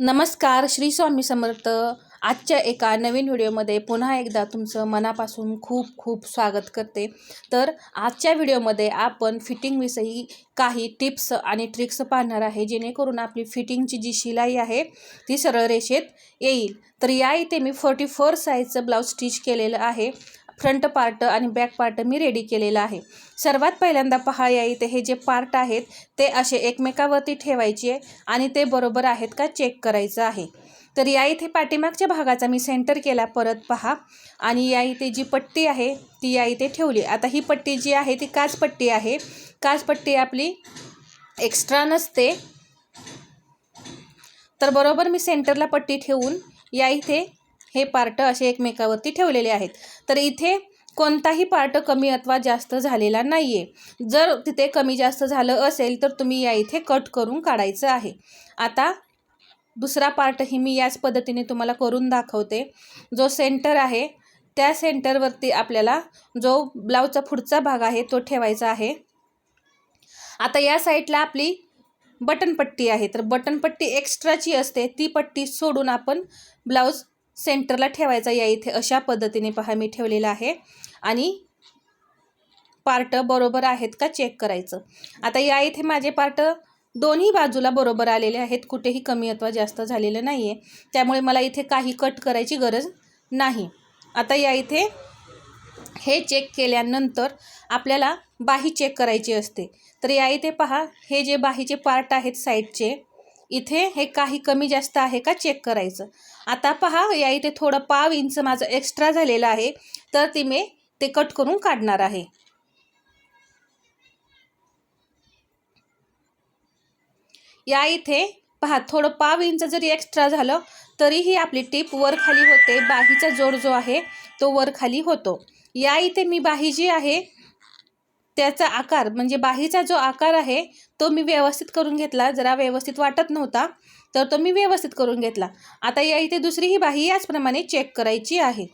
नमस्कार श्री स्वामी समर्थ. आजच्या एका नवीन व्हिडिओमध्ये पुन्हा एकदा तुमचं मनापासून खूप खूप स्वागत करते. तर आजच्या व्हिडिओमध्ये आपण फिटिंगविषयी काही टिप्स आणि ट्रिक्स पाहणार आहे जेणेकरून आपली फिटिंगची जी शिलाई आहे ती सरळ रेषेत येईल. तर या इथे मी फोर्टी फोर साईजचं ब्लाऊज स्टिच केलेलं आहे. फ्रंट पार्ट आणि बॅक पार्ट मी रेडी केलेला आहे. सर्वात पहिल्यांदा पहा या इथे हे जे पार्ट आहेत ते असे एकमेकावरती ठेवायचे आणि ते बरोबर आहेत का चेक करायचं आहे. तर या इथे पाठीमागच्या भागाचा मी सेंटर केला परत पहा. आणि या इथे जी पट्टी आहे ती या इथे ठेवली. आता ही पट्टी जी आहे ती काचपट्टी आहे. काचपट्टी आपली एक्स्ट्रा नसते. तर बरोबर मी सेंटरला पट्टी ठेवून या इथे हे पार्ट असे एकमेकावरती ठेवलेले आहेत. तर इथे कोणताही पार्ट कमी अथवा जास्त झालेला नाही आहे जर तिथे कमी जास्त झालं असेल तर तुम्ही या इथे कट करून काढायचं आहे. आता दुसरा पार्टही मी याच पद्धतीने तुम्हाला करून दाखवते. जो सेंटर आहे त्या सेंटरवरती आपल्याला जो ब्लाऊजचा पुढचा भाग आहे तो ठेवायचा आहे. आता या साईडला आपली बटनपट्टी आहे. तर बटनपट्टी एक्स्ट्राची असते ती पट्टी सोडून आपण ब्लाऊज सेंटरला ठेवायचा या इथे अशा पद्धतीने पहा मी ठेवलेला आहे. आणि पार्ट बरोबर आहेत का चेक करायचं. आता या इथे माझे पार्ट दोन्ही बाजूला बरोबर आलेले आहेत कुठेही कमी अथवा जास्त झालेलं नाही आहे त्यामुळे मला इथे काही कट करायची गरज नाही. आता या इथे हे चेक केल्यानंतर आपल्याला बाही चेक करायची असते. तर या इथे पहा हे जे बाहीचे पार्ट आहेत साईडचे इथे हे काही कमी जास्त आहे का चेक करायचं? आता पहा या इथे थोडं पाव इंच माझं एक्स्ट्रा झालेलं आहे तर ती मी ते कट करून काढणार आहे. या इथे पहा थोडं पाव इंच जरी एक्स्ट्रा झालं तरीही आपली टीप वर खाली होते. बाहीचा जोड जो आहे तो वर खाली होतो. या इथे मी बाही जी आहे त्याचा आकार म्हणजे बाहीचा जो आकार आहे तो मी व्यवस्थित करून घेतला. जरा व्यवस्थित वाटत नव्हता तर तो मी व्यवस्थित करून घेतला. आता या इथे दुसरी ही बाही याचप्रमाणे चेक करायची आहे.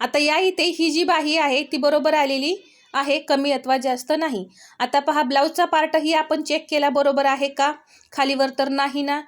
आता या इथे ही जी बाही आहे ती बरोबर आलेली आहे कमी अथवा जास्त नाही. आता पहा ब्लाऊजचा पार्टही आपण चेक केला बरोबर आहे का? खालीवर तर नाही ना?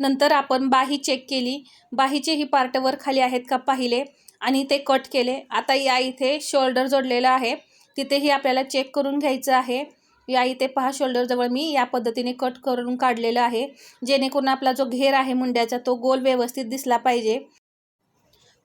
नंतर आपण बाही चेक केली. बाहीचेही पार्ट वर खाली आहेत का पाहिले? आणि ते कट केले. आता या इथे शोल्डर जोडलेलं आहे. तिथेही आपल्याला चेक करून घ्यायचं आहे. या इथे पहा शोल्डरजवळ मी या पद्धतीने कट करून काढलेलं आहे. जेणेकरून आपला जो घेर आहे मुंड्याचा तो गोल व्यवस्थित दिसला पाहिजे.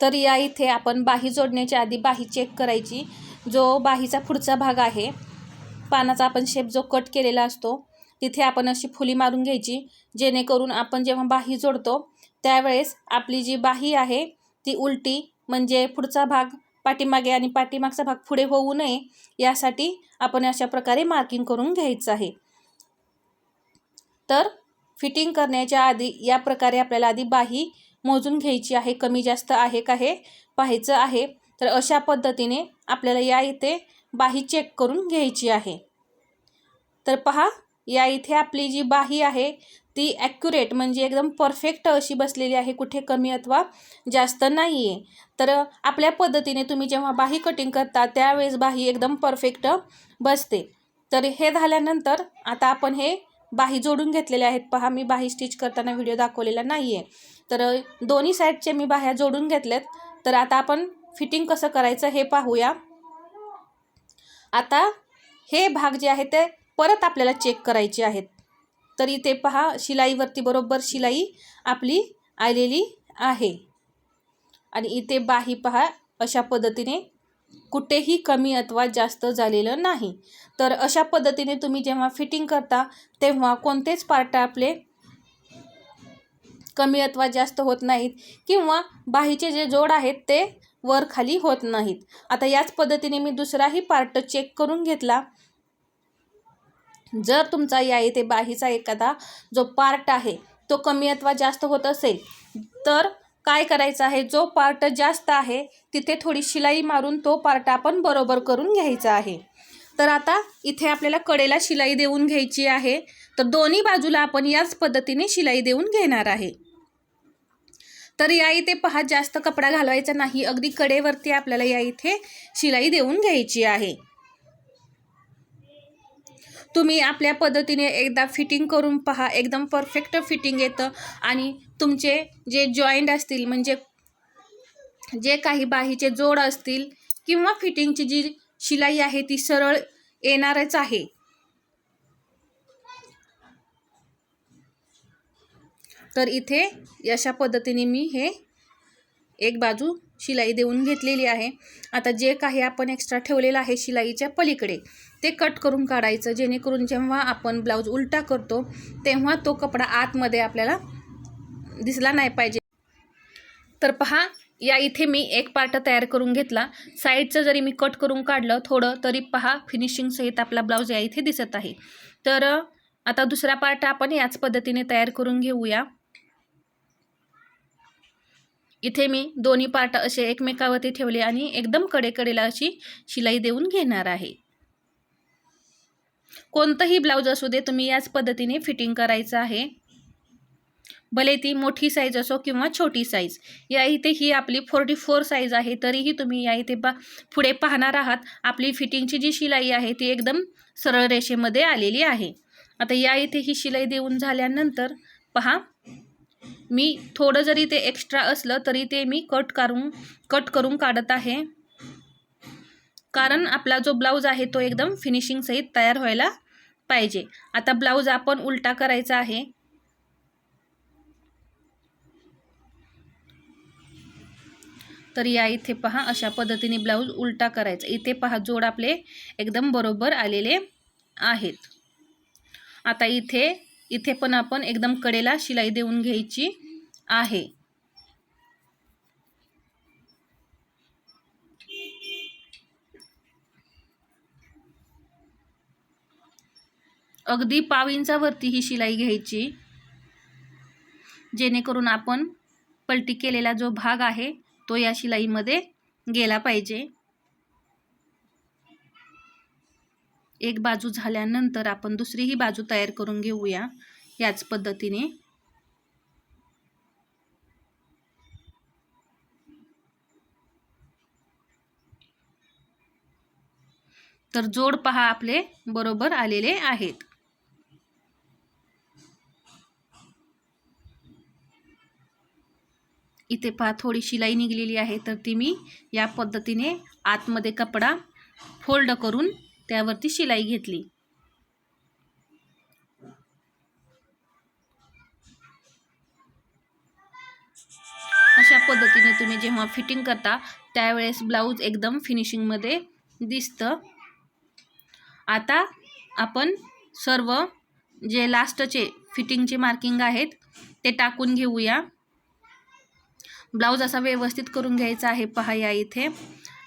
तर या इथे आपण बाही जोडण्याच्या आधी बाही चेक करायची. जो बाहीचा पुढचा भाग आहे पानाचा आपण शेप जो कट केलेला असतो तिथे आपण अशी फुली मारून घ्यायची. जेणेकरून आपण जेव्हा बाही जोडतो त्यावेळेस आपली जी बाही आहे ती उलटी म्हणजे पुढचा भाग पाठीमागे आणि पाठीमागचा भाग पुढे होऊ नये यासाठी आपण अशा प्रकारे मार्किंग करून घ्यायचं आहे. तर फिटिंग करण्याच्या आधी या प्रकारे आपल्याला आधी बाही मोजून घ्यायची आहे. कमी जास्त आहे का हे पाहायचं आहे. तर अशा पद्धतीने आपल्याला या इथे बाही चेक करून घ्यायची आहे. तर पहा या इथे आपली जी बाही आहे ती ॲक्युरेट म्हणजे एकदम परफेक्ट अशी बसलेली आहे. कुठे कमी अथवा जास्त नाही आहे तर आपल्या पद्धतीने तुम्ही जेव्हा बाही कटिंग करता त्यावेळेस बाही एकदम परफेक्ट बसते. तर हे झाल्यानंतर आता आपण हे बाही जोडून घेतलेले आहेत. पहा मी बाही स्टिच करताना व्हिडिओ दाखवलेला नाही आहे तर दोन्ही साईडचे मी बाह्या जोडून घेतल्यात तर आता आपण फिटिंग कसं करायचं हे पाहूया. आता हे भाग जे आहे ते परत आपल्याला चेक करायचे आहेत. तर इथे पहा शिलाईवरती बरोबर शिलाई आपली आलेली आहे. आणि इथे बाही पहा अशा पद्धतीने कुठेही कमी अथवा जास्त झालेलं नाही. तर अशा पद्धतीने तुम्ही जेव्हा फिटिंग करता तेव्हा कोणतेच पार्ट आपले कमी अथवा जास्त होत नाहीत किंवा बाहीचे जे जोड आहेत ते वर खाली होत नाहीत. आता याच पद्धतीने मी दुसराही पार्ट चेक करून घेतला. जर तुमचा या इथे बाहीचा एखादा जो पार्ट आहे तो कमी अथवा जास्त होत असेल तर काय करायचं आहे? जो पार्ट जास्त आहे तिथे थोडी शिलाई मारून तो पार्ट आपण बरोबर करून घ्यायचा आहे. तर आता इथे आपल्याला कडेला शिलाई देऊन घ्यायची आहे. तर दोन्ही बाजूला आपण याच पद्धतीने शिलाई देऊन घेणार आहे. तर या इथे पहा जास्त कपडा घालवायचा नाही. अगदी कडेवरती आपल्याला या इथे शिलाई देऊन घ्यायची आहे. तुम्ही आपल्या पद्धतीने एकदा फिटिंग करून पहा. एकदम परफेक्ट फिटिंग येतं. आणि तुमचे जे जॉईंट असतील म्हणजे जे काही बाहीचे जोड असतील किंवा फिटिंगची जी शिलाई आहे ती सरळ येणारच आहे. तर इथे अशा पद्धतीने मी हे एक बाजू शिलाई देऊन घेतलेली आहे. आता जे काही आपण एक्स्ट्रा ठेवलेलं आहे शिलाईच्या पलीकडे ते कट करून काढायचं जेणेकरून जेव्हा आपण ब्लाऊज उलटा करतो तेव्हा तो कपडा आतमध्ये आपल्याला दिसला नाही पाहिजे. तर पहा या इथे मी एक पार्ट तयार करून घेतला. साईडचं जरी मी कट करून काढलं थोडं तरी पहा फिनिशिंगसहित आपला ब्लाऊज या इथे दिसत आहे. तर आता दुसरा पार्ट आपण याच पद्धतीने तयार करून घेऊया. इथे मी दोन्ही पार्ट असे एकमेकावरती ठेवले आणि एकदम कडेकडेला अशी शिलाई देऊन घेणार आहे. कोणतंही ब्लाऊज असू दे तुम्ही याच पद्धतीने फिटिंग करायचं आहे. भले ती मोठी साईज असो किंवा छोटी साईज या इथे ही आपली फोर्टी फोर साईज आहे तरीही तुम्ही या इथे पा पुढे पाहणार आहात. आपली फिटिंगची जी शिलाई आहे ती एकदम सरळ रेषेमध्ये आलेली आहे. आता या इथे ही शिलाई देऊन झाल्यानंतर पहा मी थोडं जरी ते एक्स्ट्रा असलं तरी ते मी कट करून कट करून काढत आहे. कारण आपला जो ब्लाऊज आहे तो एकदम फिनिशिंगसहित तयार व्हायला पाहिजे. आता ब्लाऊज आपण उलटा करायचा आहे. तर या इथे पहा अशा पद्धतीने ब्लाऊज उलटा करायचा. इथे पहा जोड आपले एकदम बरोबर आलेले आहेत. आता इथे इथे पण आपण एकदम कडेला शिलाई देऊन घ्यायची आहे. अगदी पाव इंचावरती ही शिलाई घ्यायची जेणेकरून आपण पलटी केलेला जो भाग आहे तो या शिलाईमध्ये गेला पाहिजे. एक बाजू झाल्यानंतर आपण दुसरीही बाजू तयार करून घेऊया याच पद्धतीने. तर जोड पहा आपले बरोबर आलेले आहेत. इथे पहा थोडी शिलाई निघलेली आहे. तर ती मी या पद्धतीने आतमध्ये कपडा फोल्ड करून त्यावरती शिलाई घेतली. अशा पद्धतीने तुम्ही जेव्हा फिटिंग करता त्यावेळेस ब्लाऊज एकदम फिनिशिंगमध्ये दिसतं. आता आपण सर्व जे लास्टचे फिटिंगचे मार्किंग आहेत ते टाकून घेऊया. ब्लाऊज असा व्यवस्थित करून घ्यायचा आहे पहा या इथे.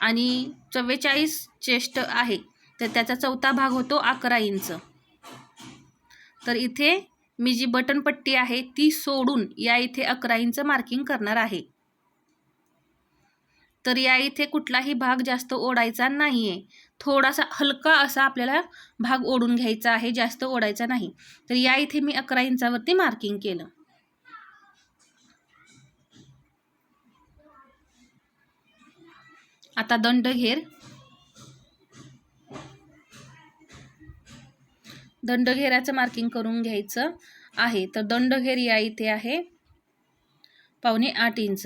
आणि चव्वेचाळीस चेस्ट आहे तर त्याचा चौथा भाग होतो अकरा इंच. तर इथे मी जी बटन पट्टी आहे ती सोडून या इथे अकरा इंच मार्किंग करणार आहे. तर या इथे कुठलाही भाग जास्त ओढायचा नाही आहे थोडासा हलका असा आपल्याला भाग ओढून घ्यायचा आहे जास्त ओढायचा नाही. तर या इथे मी अकरा इंचावरती मार्किंग केलं. आता दंड घेर. दंडघेराचं मार्किंग करून घ्यायचं आहे. तर दंडघेर या इथे आहे. पावणे आठ इंच.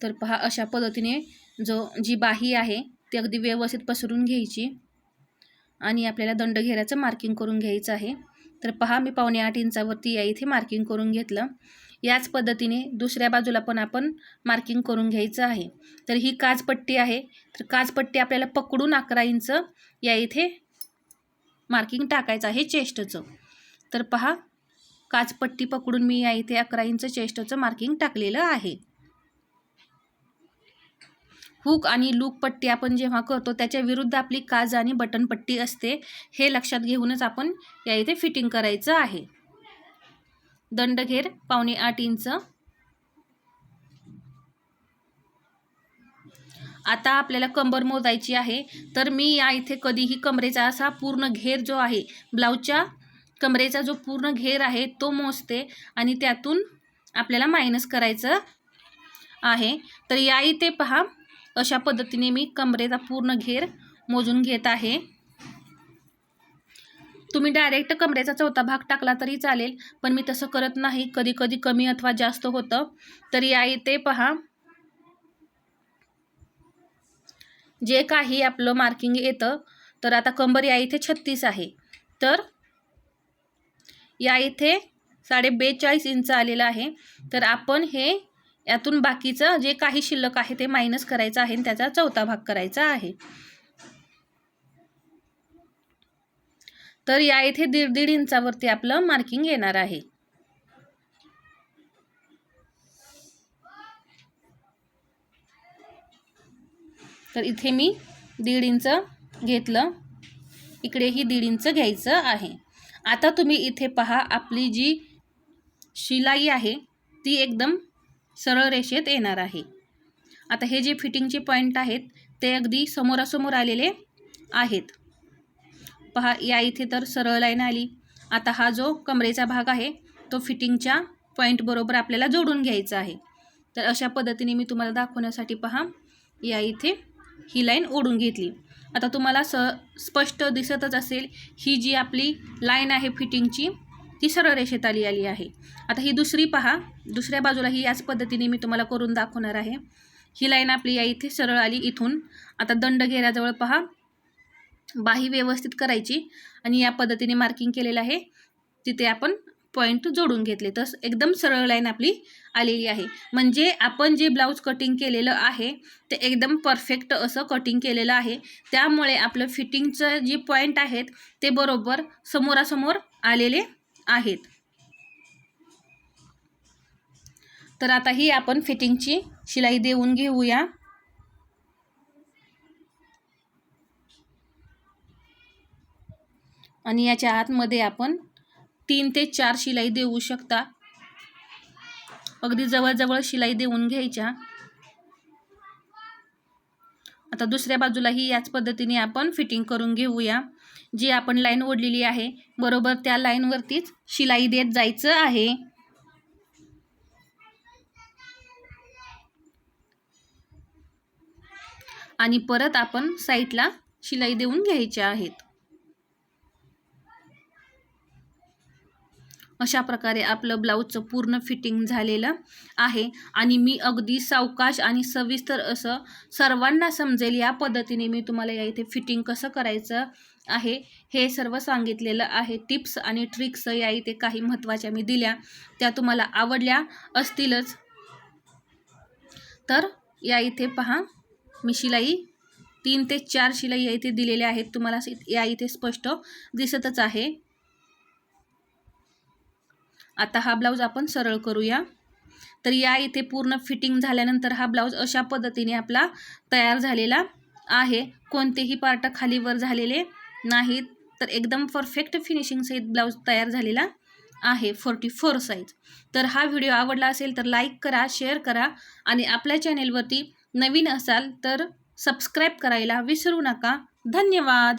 तर पहा अशा पद्धतीने जो जी बाही आहे ती अगदी व्यवस्थित पसरून घ्यायची. आणि आपल्याला दंडघेराचं मार्किंग करून घ्यायचं आहे. तर पहा मी पावणे आठ इंचावरती या इथे मार्किंग करून घेतलं. याच पद्धतीने दुसऱ्या बाजूला पण आपण मार्किंग करून घ्यायचं आहे. तर ही काजपट्टी आहे. तर काजपट्टी आपल्याला पकडून अकरा इंच या इथे मार्किंग टाकायचं आहे चेस्टचं तर पहा काजपट्टी पकडून मी या इथे अकरा इंच चेस्टचं मार्किंग टाकलेलं आहे. हुक आणि लूक पट्टी आपण जेव्हा करतो त्याच्या विरुद्ध आपली काज आणि बटन पट्टी असते. हे लक्षात घेऊनच आपण या इथे फिटिंग करायचं आहे. दंडघेर पावणे आठ इंच. आता आपल्याला कंबर मोजायची आहे. तर मी या इथे कधीही कमरेचा असा पूर्ण घेर जो आहे ब्लाऊजच्या कमरेचा जो पूर्ण घेर आहे तो मोजते आणि त्यातून आपल्याला मायनस करायचं आहे. तर या इथे पहा अशा पद्धतीने मी कमरेचा पूर्ण घेर मोजून घेत आहे. तुम्ही डायरेक्ट कमरेचा चौथा भाग टाकला तरी चालेल पण मी तसं करत नाही. कधी कधी कमी अथवा जास्त होतं. तर या इथे पहा. जे काही आपलं मार्किंग येतं तर आता कंबर या इथे छत्तीस आहे. तर या इथे साडे बेचाळीस इंच आलेलं आहे. तर आपण हे यातून बाकीचं जे काही शिल्लक आहे ते मायनस करायचं आहे आणि त्याचा चौथा भाग करायचा आहे. तर या इथे दीड दीड इंचावरती आपलं मार्किंग येणार आहे. तर इथे मी दीड इंच घेतलं. इकडेही दीड इंच घ्यायचं आहे. आता तुम्ही इथे पहा आपली जी शिलाई आहे ती एकदम सरळ रेषेत येणार आहे. आता हे जे फिटिंगचे पॉईंट आहेत ते अगदी समोरासमोर आलेले आहेत. पहा या इथे तर सरळ लाईन आली. आता हा जो कमरेचा भाग आहे तो फिटिंगच्या पॉईंट बरोबर आपल्याला जोडून घ्यायचा आहे. तर अशा पद्धतीने मी तुम्हाला दाखवण्यासाठी पहा या इथे ही लाईन ओढून घेतली. आता तुम्हाला स स्पष्ट दिसतच असेल ही जी आपली लाईन आहे फिटिंगची ती सरळ रेषेत आली आली आहे. आता ही दुसरी पहा. दुसऱ्या बाजूला ही याच पद्धतीने मी तुम्हाला करून दाखवणार आहे. ही लाईन आपली या इथे सरळ आली इथून. आता दंड घेऱ्याजवळ पहा. बाही व्यवस्थित करायची आणि या पद्धतीने मार्किंग केलेलं आहे. तिथे आपण पॉईंट जोडून घेतले. तर एकदम सरळ लाईन आपली आलेली आहे. म्हणजे आपण जे ब्लाऊज कटिंग केलेलं आहे ते एकदम परफेक्ट असं कटिंग केलेलं आहे. त्यामुळे आपलं फिटिंगचं जे पॉईंट आहेत ते बरोबर समोरासमोर आलेले आहेत. तर आता ही आपण फिटिंगची शिलाई देऊन घेऊया. आणि याच्या आतमध्ये आपण तीन ते चार शिलाई देऊ शकता. अगदी जवळजवळ शिलाई देऊन घ्यायच्या. आता दुसऱ्या बाजूलाही याच पद्धतीने आपण फिटिंग करून घेऊया. जी आपण लाईन ओढलेली आहे बरोबर त्या लाईनवरतीच शिलाई देत जायचं आहे. आणि परत आपण साईडला शिलाई देऊन घ्यायच्या आहेत. अशा प्रकारे आपलं ब्लाऊजचं पूर्ण फिटिंग झालेलं आहे. आणि मी अगदी सावकाश आणि सविस्तर असं सर्वांना समजेल या पद्धतीने मी तुम्हाला या इथे फिटिंग कसं करायचं आहे. हे सर्व सांगितलेलं आहे. टिप्स आणि ट्रिक्स या इथे काही महत्त्वाच्या मी दिल्या. त्या तुम्हाला आवडल्या असतीलच. तर या इथे पहा. मी शिलाई तीन ते चार शिलाई या इथे दिलेल्या आहेत. तुम्हाला या इथे स्पष्ट दिसतच आहे. आता हा ब्लाऊज आपण सरळ करूया. तर या इथे पूर्ण फिटिंग झाल्यानंतर हा ब्लाऊज अशा पद्धतीने आपला तयार झालेला आहे. कोणतेही पार्ट खालीवर झालेले नाहीत तर एकदम परफेक्ट फिनिशिंगसहित ब्लाऊज तयार झालेला आहे फोर्टी फोर साईज तर हा व्हिडिओ आवडला असेल तर लाईक करा शेअर करा आणि आपल्या चॅनेलवरती नवीन असाल तर सबस्क्राईब करायला विसरू नका. धन्यवाद!